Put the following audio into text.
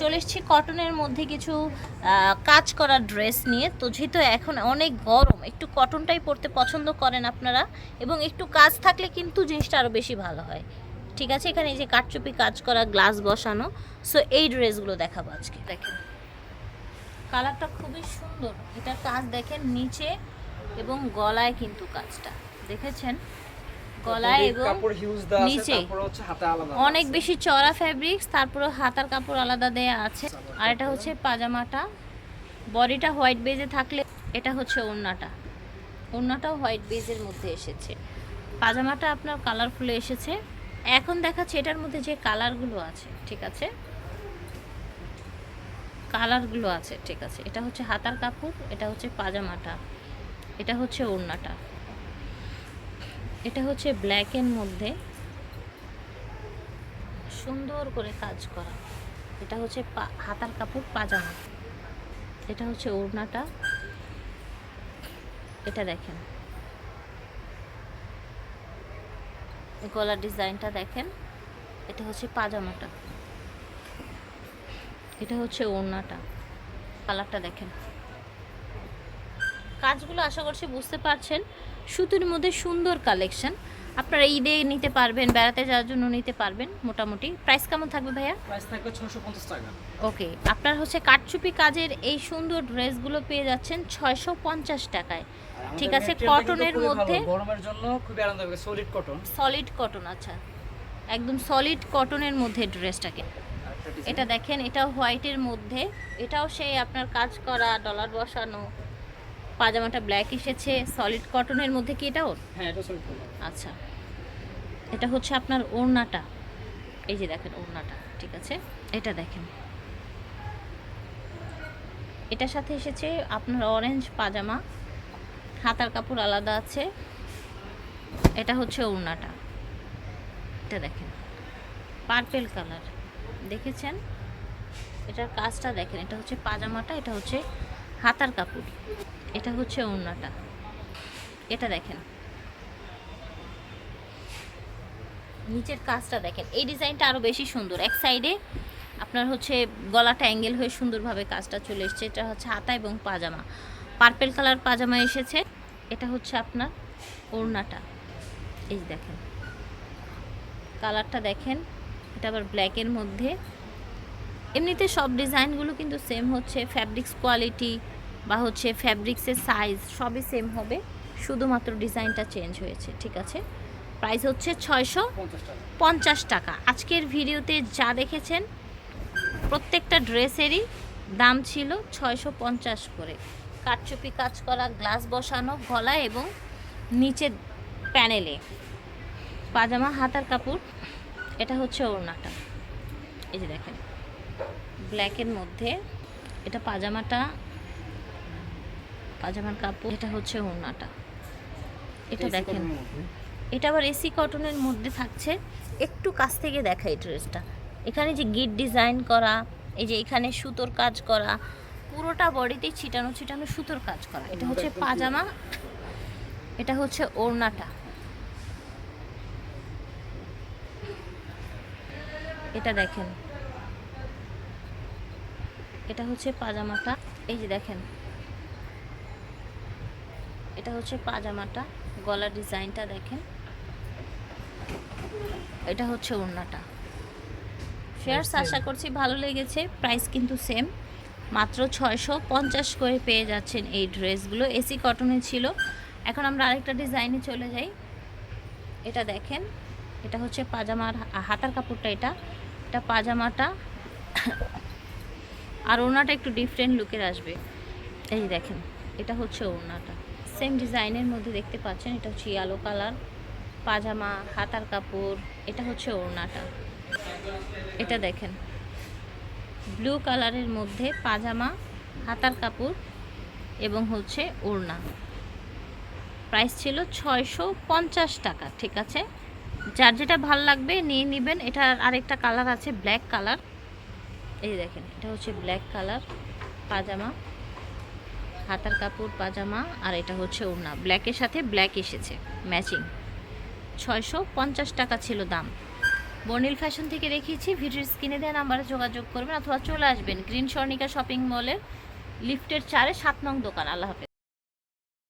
চলে এসেছি কটনের মধ্যে কিছু কাজ করা ড্রেস নিয়ে। তো যেহেতু এখন অনেক গরম, একটু কটনটাই পরতে পছন্দ করেন আপনারা। এবং একটু কাজ থাকলে কিন্তু জিনিসটা আরও বেশি ভালো হয়। ঠিক আছে? এখানে এই যে কাটচুপি কাজ করা, গ্লাস বসানো। সো এই ড্রেসগুলো দেখাবো আজকে। দেখেন। কালারটা খুবই সুন্দর। এটার কাজ দেখেন, নিচে এবং গলায় কিন্তু কাজটা। দেখেছেন? গলায় এবং নিচে। অনেক বেশি চড়া ফ্যাব্রিক্স তারপরে হাতার কাপড় আলাদা দেয়া আছে। আর এটা হচ্ছে পাজামাটা। বডিটা হোয়াইট বেজে থাকলে এটা হচ্ছে ওড়নাটা। ওড়নাটাও হোয়াইট বেজের মধ্যে এসেছে। পাজামাটা আপনার কালারফুলে এসেছে। এখন দেখাচ্ছে এটার মধ্যে যে কালারগুলো আছে ঠিক আছে? কালারগুলো আছে ঠিক আছে। এটা হচ্ছে হাতার কাপড় এটা হচ্ছে পাজামাটা। এটা হচ্ছে ওড়নাটা। এটা হচ্ছে ব্ল্যাকের মধ্যে সুন্দর করে কাজ করা। এটা হচ্ছে হাতার কাপড় পাজামা। এটা হচ্ছে ওড়নাটা। এটা দেখেন। গলার ডিজাইনটা দেখেন। এটা হচ্ছে পাজামাটা। এটা হচ্ছে ওড়নাটা। কালারটা দেখেন। কাজগুলো আশা করছি বুঝতে পারছেন। সুতির মধ্যে সুন্দর কালেকশন। আপনারা ঈদে নিতে পারবেন বেড়াতে যাওয়ার জন্য নিতে পারবেন মোটামুটি। প্রাইস কেমন থাকবে ভাইয়া? প্রাইস থাকবে 650 টাকা। ওকে আপনার হচ্ছে কাটচুপি কাজের এই সুন্দর ড্রেসগুলো পেয়ে যাচ্ছেন ছয়শো পঞ্চাশ টাকায়। ঠিক আছে, কটনের মধ্যে? গরমের জন্য খুবই আরামদায়ক সলিড কটন সলিড কটন আচ্ছা। একদম সলিড কটনের মধ্যে ড্রেসটাকে। এটা দেখেন এটা হোয়াইটের মধ্যে। এটাও সেই আপনার কাজ করা ডলার বসানো পাজামাটা ব্ল্যাক এসেছে সলিড কটনের মধ্যে কি এটাও হ্যাঁ এটা সলিড কটন আচ্ছা। এটা হচ্ছে আপনার ওড়নাটা। এই যে দেখেন ওড়নাটা ঠিক আছে? এটা দেখেন। এটার সাথে এসেছে আপনার অরেঞ্জ পাজামা। হাতার কাপড় আলাদা আছে। এটা হচ্ছে ওড়নাটা। এটা দেখেন। পার্পেল কালার দেখেছেন? এটার কাজটা দেখেন। এটা হচ্ছে পাজামাটা এটা হচ্ছে হাতার কাপড়। এটা হচ্ছে ওড়নাটা। এটা দেখেন। নিচের কাজটা দেখেন। এই ডিজাইনটা আরও বেশি সুন্দর। এক সাইডে আপনার হচ্ছে গলাটা অ্যাঙ্গেল হয়ে সুন্দরভাবে কাজটা চলে এসেছে। এটা হচ্ছে হাতা এবং পাজামা। পার্পেল কালার পাজামা এসেছে। এটা হচ্ছে আপনার ওড়নাটা। এই দেখেন। কালারটা দেখেন। এটা আবার ব্ল্যাকের মধ্যে। এমনিতে সব ডিজাইনগুলো কিন্তু সেম হচ্ছে। ফ্যাব্রিক্স কোয়ালিটি বা হচ্ছে ফ্যাব্রিক্সের সাইজ সবই সেম হবে। শুধুমাত্র ডিজাইনটা চেঞ্জ হয়েছে, ঠিক আছে? প্রাইস হচ্ছে ছয়শো পঞ্চাশ টাকা। আজকের ভিডিওতে যা দেখেছেন, প্রত্যেকটা ড্রেসেরই দাম ছিল ছয়শো পঞ্চাশ করে। কাটচুপি কাজ করা গ্লাস বসানো গলায় এবং নিচে প্যানেলে পাজামা, হাতার কাপড়, এটা হচ্ছে ওড়নাটা। এই যে দেখেন ব্ল্যাকের মধ্যে এটা পাজামাটা পাজামার কাপড় এটা হচ্ছে ওড়নাটা। এটা দেখেন। এটা আবার এসি কটনের মধ্যে থাকছে। একটু কাছ থেকে দেখাই ড্রেসটা। এখানে যে গিট ডিজাইন করা এই যে এখানে সুতোর কাজ করা পুরোটা বডিতে ছিটানো ছিটানো সুতোর কাজ করা। এটা হচ্ছে পাজামা এটা হচ্ছে ওড়নাটা। এটা দেখেন। এটা হচ্ছে পাজামাটা। এই যে দেখেন। এটা হচ্ছে পাজামাটা গলার ডিজাইনটা দেখেন। এটা হচ্ছে ওড়নাটা। ফেয়ার্স আশা করছি ভালো লেগেছে প্রাইস কিন্তু সেম মাত্র ছয়শো পঞ্চাশ করে পেয়ে যাচ্ছেন এই ড্রেসগুলো এসি কটনে ছিল। এখন আমরা আরেকটা ডিজাইনে চলে যাই। এটা দেখেন এটা হচ্ছে পাজামার হাতার কাপড়টা এটা। এটা পাজামাটা আর ওড়নাটা একটু ডিফারেন্ট লুকের আসবে। এই দেখেন এটা হচ্ছে ওড়নাটা। সেম ডিজাইনের মধ্যে দেখতে পাচ্ছেন, এটা হচ্ছে ইয়ালো কালার পাজামা, হাতার কাপড়, এটা হচ্ছে ওড়নাটা। এটা দেখেন। ব্লু কালারের মধ্যে পাজামা, হাতার কাপড় এবং হচ্ছে ওড়না। প্রাইস ছিল ছয়শো পঞ্চাশ টাকা, ঠিক আছে? যার যেটা ভালো লাগবে নিয়ে নেবেন। এটার আরেকটা কালার আছে ব্ল্যাক কালার এই দেখেন, এটা হচ্ছে ব্ল্যাক কালার পাজামা। হাতার কাপড়, পাজামা, আর এটা হচ্ছে ওড়না। ব্ল্যাকের সাথে ব্ল্যাক এসেছে। ম্যাচিং ছয়শো পঞ্চাশ টাকা ছিল দাম। বর্নিল ফ্যাশন থেকে দেখিয়েছি, ভিডিওর স্ক্রিনে দেন নাম্বারে যোগাযোগ করবেন অথবা চলে আসবেন। গ্রিন স্বর্ণিকা শপিং মলের লিফটের চারে সাত নং দোকান। আল্লাহ হাফেজ।